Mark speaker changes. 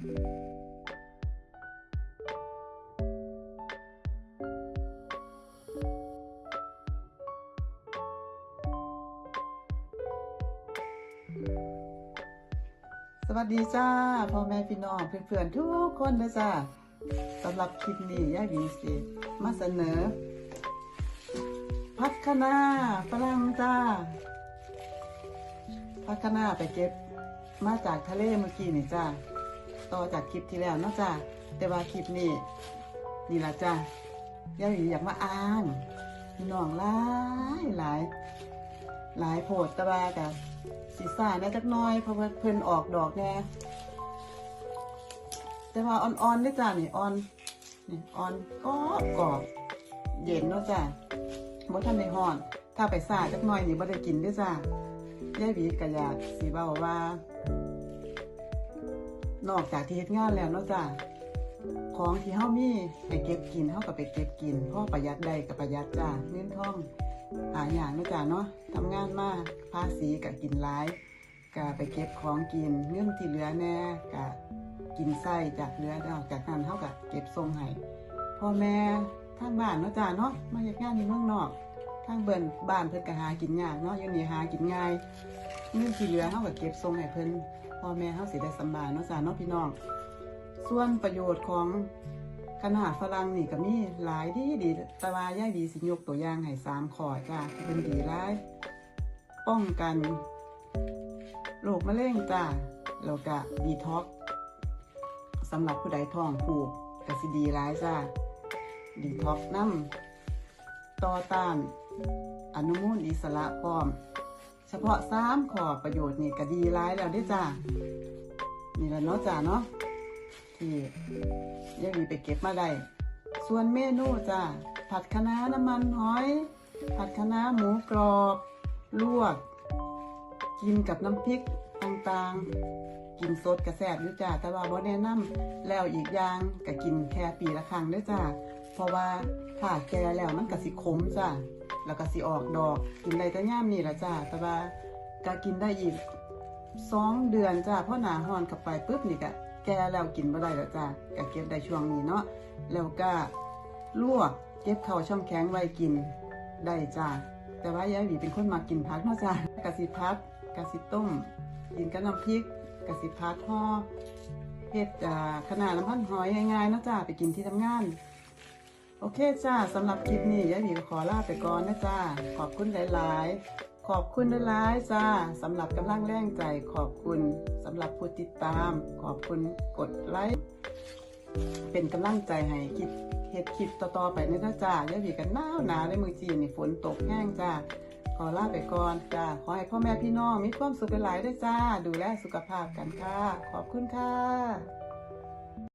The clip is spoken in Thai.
Speaker 1: สวัสดีจ้าพ่อแม่พี่น้องเพื่อนๆทุกคนเลยจ้าสำหรับคลิปนี้ย่ายหวีสิมาเสนอ พัดคะนาฝรั่งจ้าพัดคะนาไปเก็บมาจากทะเลเมื่อกี้นี่จ้า ต่อจากคลิปที่แล้วเนาะจ้าแต่ว่าคลิปนี้นี่ละจ้ายายหวีอยากมาอ่านพี่น้องหลายหลายหลายโพดตะบากะสีซ่าแน่จักน้อยเพราะว่าเพิ่นออกดอกแน่แต่ว่าอ่อนๆได้จ้านี่อ่อนนี่อ่อนกรอบกรอบเย็นเนาะจ้าบ่ทันได้ฮ้อน ถ้าไปซ่าจักหน่อยนี่บ่ได้กินด้อจ้ายายหวีก็อยากสิเว้าว่า นอกจากที่เฮ็ดงานแล้วเนาะจ้าของที่เฮามีไปเก็บกินเฮาก็ไปเก็บกินพ่อประหยัดได้ก็ประหยัดจ้าเงินทองหาอย่างเนาะจ้ะเนาะทำงานมาภาษีกับกินร้ายก็ไปเก็บของกินเงินที่เหลือแน่ก็กินไส้จากเหลือแล้วจากนั้นเท่ากับเก็บทรงให้พ่อแม่ทางบ้านเนาะจ้ะเนาะมาจากงานในเมืองนอกทางเบิ่นบ้านเพิ่นก็หากินยากเนาะอยู่นี่หากินง่ายเงินที่เหลือเฮาก็เก็บทรงให้เพิ่น พ่อแม่เฮาสิได้สำบายเนาะจ้ะเนาะพี่น้อง ส่วนประโยชน์ของขนาดฝรั่งนี่ก็มีหลายดีดีตะวาย่ายดีสิยกตัวอย่างให้สามขอจ้าเป็นดีร้ายป้องกันโรคมะเร็งจ้าแล้วก็ดีท็อกสำหรับผู้ใดท้องผูกก็สิดีร้ายจ้าดีท็อกน้ำต่อต้านอนุมูลอิสระพร้อม เฉพาะสามขอประโยชน์นี่ก็ดีร้ายแล้วด้จ้านี่แหละเนาะจ้าเนาะที่ยังมีไปเก็บมาได้ส่วนเมนูจ้าผัดคะน้าน้ำมันหอย ผัดคะน้าหมูกรอบลวก กินกับน้ำพริกต่างๆ กินสดกระแสบด้วยจ้าแต่ว่าบ่แนะนำแล้วอีกอย่างก็กินแค่ปีละครั้งด้วยจ้าเพราะว่าถ้าแก่แล้วมันก็สิขมจ้า แล้วก็สิออกดอกกินได้แต่ย่ามนี่ละจ้าแต่ว่าก็กินได้อีกสองเดือนจ้าเพราะหนาฮอนเข้าไปปุ๊บนี่ก็แก่แล้วกินบ่ได้ล้วจ้าก็เก็บได้ช่วงนี้เนาะแล้วก็ลวกเก็บเข้าช่องแข็งไว้กินได้จ้าแต่ว่ายายหวีเป็นคนมากินพักเนาะจ้ากะสิพัดกะสิต้มกินกับน้ำพริกกะสิพัดห่อเฮ็ดอ่าขนาดน้ำพันหอยง่ายๆเนาะจ้าไปกินที่ทำงาน โอเคจ้าสำหรับคลิปนี้ยายหวีก็ขอลาไปก่อนนะจ้าขอบคุณหลาย ๆ ขอบคุณหลายๆจ้าสำหรับกำลังแรงใจขอบคุณสำหรับผู้ติดตาม ขอบคุณกดไลค์เป็นกำลังใจให้คิดเฮ็ดคลิปต่อ ๆ ไปนะจ้ายายหวีกันหนาวหนาวในเมืองจีนนี่ฝนตกแห้งจ้าขอลาไปก่อนจ้าขอให้พ่อแม่พี่น้องมีความสุขหลายๆด้วยจ้า ดูแลสุขภาพกันค่ะ ขอบคุณค่ะ